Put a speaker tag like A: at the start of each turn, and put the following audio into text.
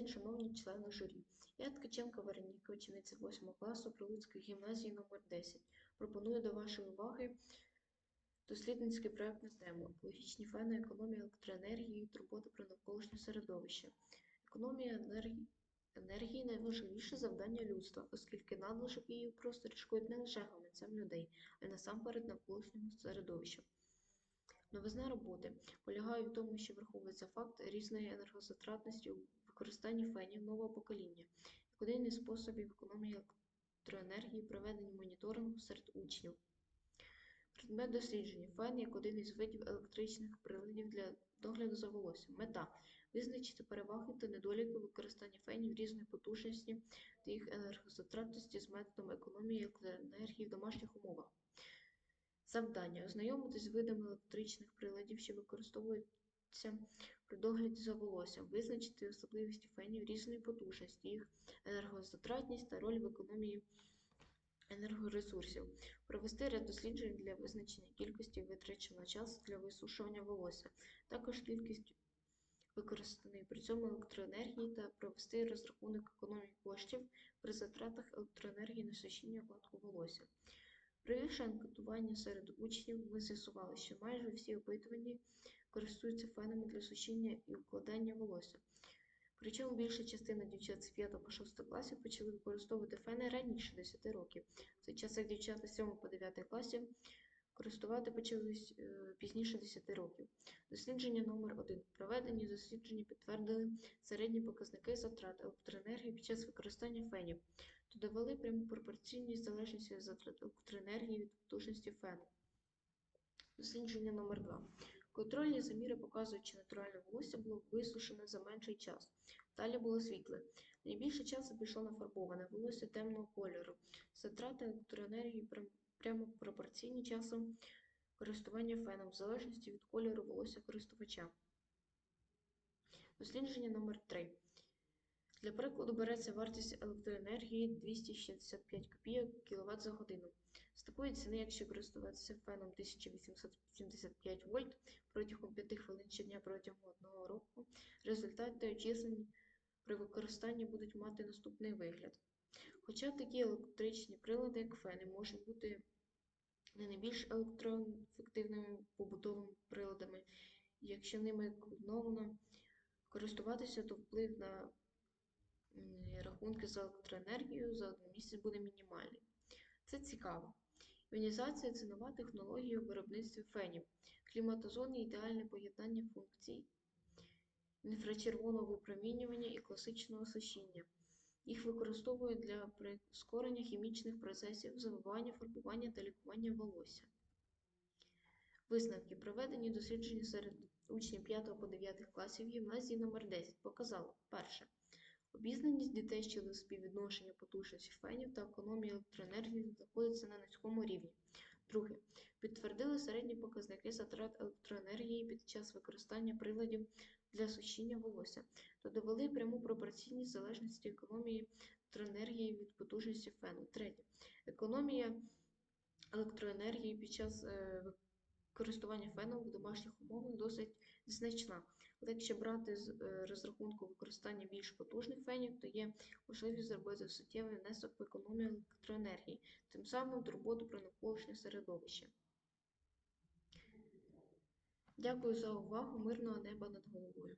A: день, шановні члени журі. Я Ткаченко Вероніка, учениця 8 класу Прилуцької гімназії номер 10. Пропоную до вашої уваги дослідницький проект на тему екологічні фени, економія електроенергії, турбота про навколишнє середовище. Економія енергії, енергії найважливіше завдання людства, оскільки надлишок її у просторі не лише гаманцям людей, а й насамперед навколишньому середовищу. Новизна роботи полягає в тому, що враховується факт різної енергозатратності у використанні фенів нового покоління, як один із способів економії електроенергії, проведення моніторингу серед учнів. Предмет дослідження фен як один із видів електричних приладів для догляду за волоссям. Мета визначити переваги та недоліки використання фенів різної потужності та їх енергозатратності з методом економії електроенергії в домашніх умовах. Завдання ознайомитись з видами електричних приладів, що використовуються при догляді за волоссям, визначити особливості фенів різної потужності, їх енергозатратність та роль в економії енергоресурсів, провести ряд досліджень для визначення кількості витраченого часу для висушування волосся, також кількість використаної при цьому електроенергії та провести розрахунок економії коштів при затратах електроенергії на сушіння укладку волосся. Провівши анкетування серед учнів, ми з'ясували, що майже всі опитувані користуються фенами для сушіння і укладання волосся. Причому більша частина дівчат з 5 по 6 класів почали використовувати фени раніше 10 років, в той час як дівчата з 7 по 9 класів користувати почались е, пізніше 10 років. Дослідження номер 1 Проведені дослідження підтвердили середні показники затрат електроенергії під час використання фенів, то довели пряму пропорційність залежності затрат електроенергії від потужності фену. Дослідження номер 2 Контрольні заміри показують, що натуральне волосся було висушене за менший час. Далі було світле. Найбільше часу пішло на фарбоване волосся темного кольору. Затрати електроенергії прямо пропорційні часу користування феном, в залежності від кольору волосся користувача. Дослідження номер 3 Для прикладу береться вартість електроенергії 265 копійок кВт за годину. З такої ціни, якщо користуватися феном 1875 вольт протягом 5 хвилин щодня протягом одного року, результати обчислень при використанні будуть мати наступний вигляд. Хоча такі електричні прилади, як фени, можуть бути не найбільш електроефективними побутовими приладами, якщо ними комбіновано користуватися, то вплив на рахунки за електроенергію за один місяць буде мінімальний. Це цікаво. Іонізація це нова технологія у виробництві фенів. Кліматозон є ідеальне поєднання функцій інфрачервоного випромінювання і класичного сушіння. Їх використовують для прискорення хімічних процесів, завивання, фарбування та лікування волосся. Висновки, проведені дослідження серед учнів 5 по 9 класів гімназії номер 10 показали, перше, обізнаність дітей щодо співвідношення потужності фенів та економії електроенергії знаходиться на низькому рівні. Друге, підтвердили середні показники затрат електроенергії під час використання приладів для сушіння волосся та довели пряму пропорційність залежності економії електроенергії від потужності фену. Третє, економія електроенергії під час е, користування феном в домашніх умовах досить значна. Але якщо брати з е, розрахунку використання більш потужних фенів, то є можливість зробити суттєвий внесок в економію електроенергії, тим самим турботу про навколишнє середовище. Дякую за увагу. Мирного неба над головою.